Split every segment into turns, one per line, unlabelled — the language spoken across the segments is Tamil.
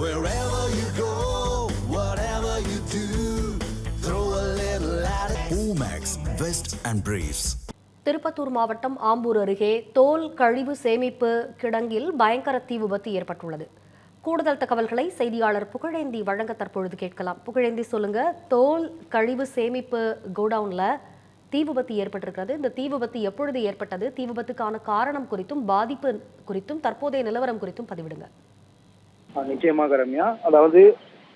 Wherever you go, whatever you do, throw a little at it. Omax, Vest and Briefs.
Tirupattur மாவட்டம் ஆம்பூர் அருகே தோல் கழிவு சேமிப்பு கிடங்கில் பயங்கர தீ விபத்து ஏற்பட்டுள்ளது. கூடுதல் தகவல்களை செய்தியாளர் புகழேந்தி வழங்க தற்பொழுது கேட்கலாம். புகழேந்தி சொல்லுங்க தோல் கழிவு சேமிப்பு கோடவுன்ல தீ விபத்து ஏற்பட்டிருக்கிறது. இந்த தீ விபத்து எப்பொழுது ஏற்பட்டது? தீ விபத்துக்கான காரணம் குறித்தும் பாதிப்பு குறித்தும் தற்போதைய நிலவரம் குறித்தும் பதிவிடுங்க.
நிச்சயமாக ரம்யா. அதாவது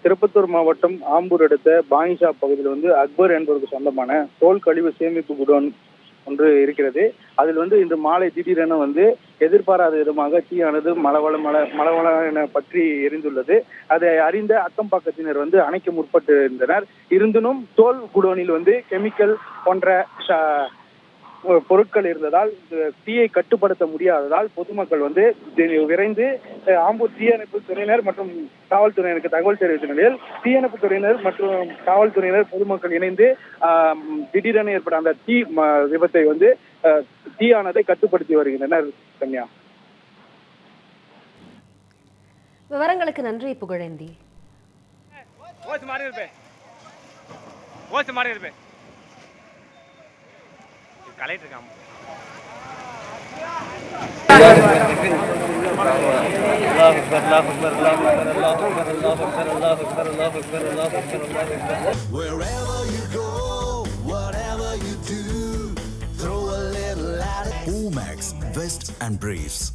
திருப்பத்தூர் மாவட்டம் ஆம்பூர் அடுத்த பாயிஷா பகுதியில் வந்து அக்பர் என்பவருக்கு சொந்தமான தோல் கழிவு சேமிப்பு குடோன் ஒன்று இருக்கிறது. அதில் வந்து இன்று மாலை திடீரென வந்து எதிர்பாராத விதமாக தீயானது மலவள மல மலவள என பற்றி எரிந்துள்ளது. அதை அறிந்த அக்கம் பக்கத்தினர் வந்து அணைக்க முற்பட்டு இருந்தனர் இருந்தினும் தோல் குடோனில் வந்து கெமிக்கல் போன்ற பொருட்கள் இருந்ததால் இந்த தீயை கட்டுப்படுத்த முடியாததால் பொதுமக்கள் வந்து விரைந்து ஆம்பூர் தீயணைப்பு துறையினர் மற்றும் காவல்துறையினருக்கு தகவல் தெரிவித்த நிலையில் தீயணைப்பு துறையினர் மற்றும் காவல்துறையினர் பொதுமக்கள் இணைந்து திடீரென ஏற்பட்ட அந்த தீ விபத்தை வந்து அஹ், தீயானதை கட்டுப்படுத்தி வருகின்றனர் கன்யா
விவரங்களுக்கு நன்றி புகழேந்தி
ஓசி மாறி இருப்பேன் ஓசி மாறி இருப்பேன் கலெக்டர் இருக்கான்
Wherever you go, whatever you do, throw a little at it. Omax, Vest and Briefs.